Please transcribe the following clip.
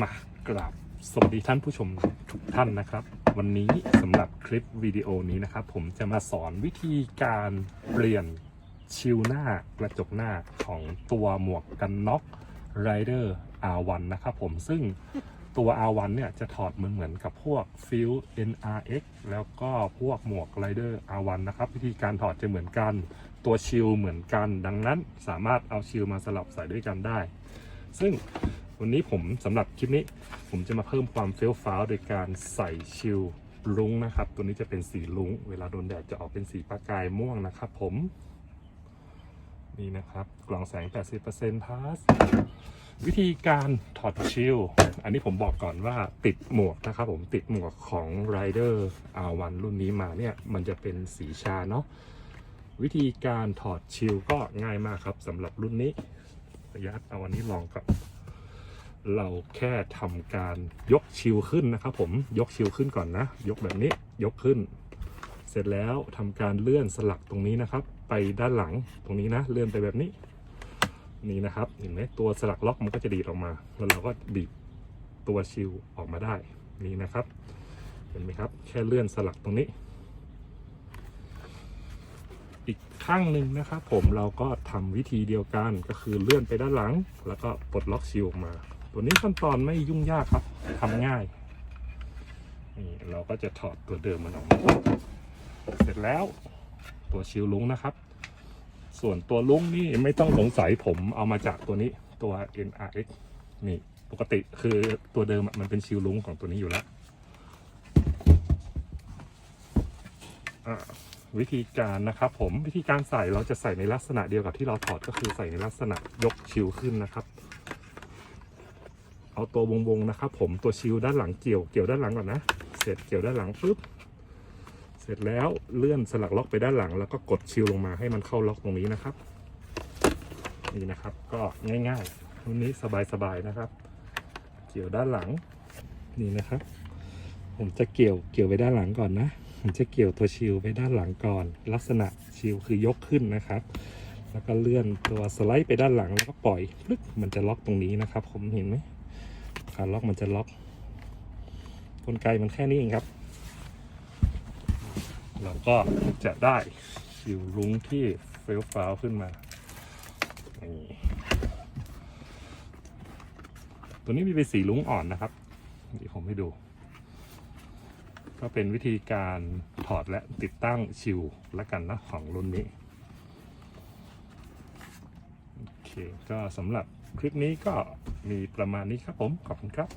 มากราบสวัสดีท่านผู้ชมทุกท่านนะครับ วันนี้สำหรับคลิปวิดีโอนี้นะครับ ผมจะมาสอนวิธีการเปลี่ยนชิลหน้ากระจกหน้าของตัวหมวกกันน็อก Rider R1 นะครับผมซึ่งตัว R1 เนี่ยจะถอดเหมือนเหมือนกับพวก f i e l NRX แล้วก็พวกหมวก Rider R1 นะครับ วิธีการถอดจะเหมือนกันตัวชิลเหมือนกัน ดังนั้นสามารถเอาชิลมาสลับใส่ด้วยกันได้ ซึ่ง วันนี้ผมสำหรับคลิปนี้ ผมจะมาเพิ่มความเฟี้ยวฟ้าวโดยการใส่ชิลลุงนะครับ ตัวนี้จะเป็นสีลุงเวลาโดนแดดจะออกเป็นสีประกายม่วงนะครับผมนี่นะครับ กล่องแสง 80%พาสวิธีการถอดชิลอันนี้ผมบอกก่อนว่าติดหมวกนะครับผมติดหมวกของ Rider R1 รุ่นนี้มาเนี่ย มันจะเป็นสีชาเนาะวิธีการถอดชิลก็ง่ายมากครับสำหรับรุ่นนี้ระยะเอาวันนี้ลองกับ เราแค่ทำการยกชิลขึ้นนะครับผมยกชิลขึ้นก่อนนะ ยกแบบนี้ยกขึ้น เสร็จแล้วทำการเลื่อนสลักตรงนี้นะครับ ไปด้านหลังตรงนี้นะ เลื่อนไปแบบนี้ นี่นะครับเห็นไหมตัวสลักล็อกมันก็จะดีดออกมา แล้วเราก็บีบตัวชิลออกมาได้นี่นะครับ เห็นไหมครับ แค่เลื่อนสลักตรงนี้ อีกข้างหนึ่งนะครับผมเราก็ทำวิธีเดียวกันก็คือเลื่อนไปด้านหลัง แล้วก็ปลดล็อกชิลออกมา ตัวนี้ขั้นตอนไม่ยุ่งยากครับทำง่าย นี่เราก็จะถอดตัวเดิมมันออกมาเสร็จแล้วตัวชิลลุงนะครับ ส่วนตัวลุงนี่ไม่ต้องสงสัยผมเอามาจากตัวนี้ตัว NRX นี่ปกติคือตัวเดิมมันเป็นชิลลุงของตัวนี้อยู่แล้ววิธีการนะครับผมวิธีการใส่เราจะใส่ในลักษณะเดียวกับที่เราถอดก็คือใส่ในลักษณะยกชิลขึ้นนะครับ เอาตัววงๆนะครับ ผมตัวชิลด้านหลังเกี่ยวเกี่ยวด้านหลังก่อนนะ เสร็จเกี่ยวด้านหลังปุ๊บเสร็จแล้วเลื่อนสลักล็อกไปด้านหลัง แล้วก็กดชิลลงมาให้มันเข้าล็อกตรงนี้นะครับ นี่นะครับ ก็ง่ายๆรุ่นนี้สบายๆนะครับ เกี่ยวด้านหลังนี่นะครับ ผมจะเกี่ยวเกี่ยวไปด้านหลังก่อนนะผมจะเกี่ยวตัวชิลไปด้านหลังก่อน ลักษณะชิลคือยกขึ้นนะครับแล้วก็เลื่อนตัวสไลด์ไปด้านหลังแล้วก็ปล่อยปึ๊กมันจะล็อกตรงนี้นะครับ ผมเห็นไหม การล็อกมันจะล็อกกลไกมันแค่นี้เองครับ เราก็จะได้ชิวรุ้งที่เฟลฟ้าวขึ้นมา ตัวนี้มีเป็นสีรุ้งอ่อนนะครับเดี๋ยวผมให้ดู ก็เป็นวิธีการถอดและติดตั้งชิวและกันนะของรุ่นนี้ โอเค ก็สำหรับคลิปนี้ก็มีประมาณนี้ครับผม ขอบคุณครับ